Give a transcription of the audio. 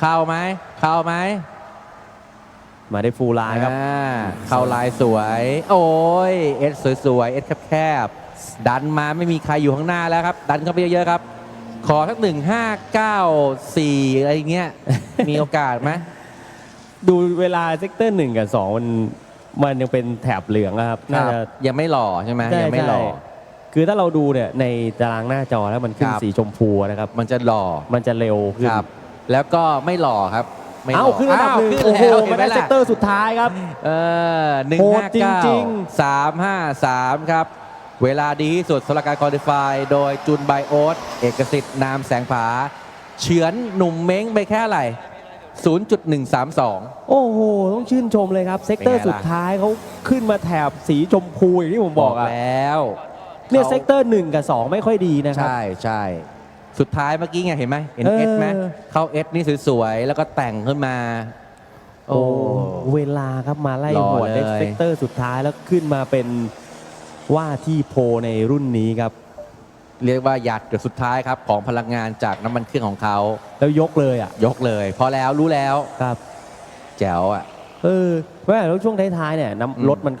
เข้าไหมเข้าไหมมาได้ฟูลไลน์ครับ อ่าเข้าลายสวย โอ้ยเอสสวยๆเอสแคบๆดันมาไม่มีใครอยู่ข้างหน้าแล้วครับ ดันเข้าไปเยอะๆครับ ขอสักหนึ่งห้าเก้าสี่อะไรเงี้ย มีโอกาสไหมดูเวลาเซกเตอร์หนึ่งกับสองมันมันยังเป็นแถบเหลืองอะครับน่าจะ ยังไม่หล่อใช่ไหมใช่ยังไม่หล่อ ใช่คือถ้าเราดูเนี่ยในตารางหน้าจอแล้วมันขึ้นครับ สีชมพูนะครับ มันจะหล่อ มันจะเร็วขึ้นครับ แล้วก็ไม่หล่อครับ ไม่หล่เอ้าขึ้นระดับหนึ่งอ้าวโอ้โหขึ้นมาแล้วได้เห็นไหมเซล่ะกเตอร์สุดท้ายครับ เออหนึ่งโหดห้าจเก้าริงสามห้าสามครับ เวลาดีที่สุดสำหรับการคอลิฟายโดยจุนไบโอสเอกสิทธิ์นามแสงผา เฉือนหนุ่มเม้งไปแค่ไหร่0.132 โอ้โห ต้องชื่นชมเลยครับ เซกเตอร์เป็นไงล่ะ สุดท้ายเขาขึ้นมาแถบสีชมพูอย่างที่ผมบอกอะแล้วเนี่ยขาเซกเตอร์หนึ่งกับสองไม่ค่อยดีนะครับ ใช่ใช่ สุดท้ายเมื่อกี้ไงเห็นไหมเห็นเออเอสไหมเข้าเอสนี่สวยๆ แล้วก็แต่งขึ้นมา โอ้เวลาครับมาไล่รอหัวดได้เลยเซกเตอร์สุดท้ายแล้วขึ้นมาเป็นว่าที่โพลในรุ่นนี้ครับ เรียกว่าหยัดจุดสุดท้ายครับ ของพลังงานจากน้ำมันเครื่องของเขา แล้วยกเลยอะยกเลย พอแล้วรู้แล้ว ครับ แจ๋วอะ เออแม่แล้วช่วงท้ายๆเนี่ยอืมน้ำรถมันก็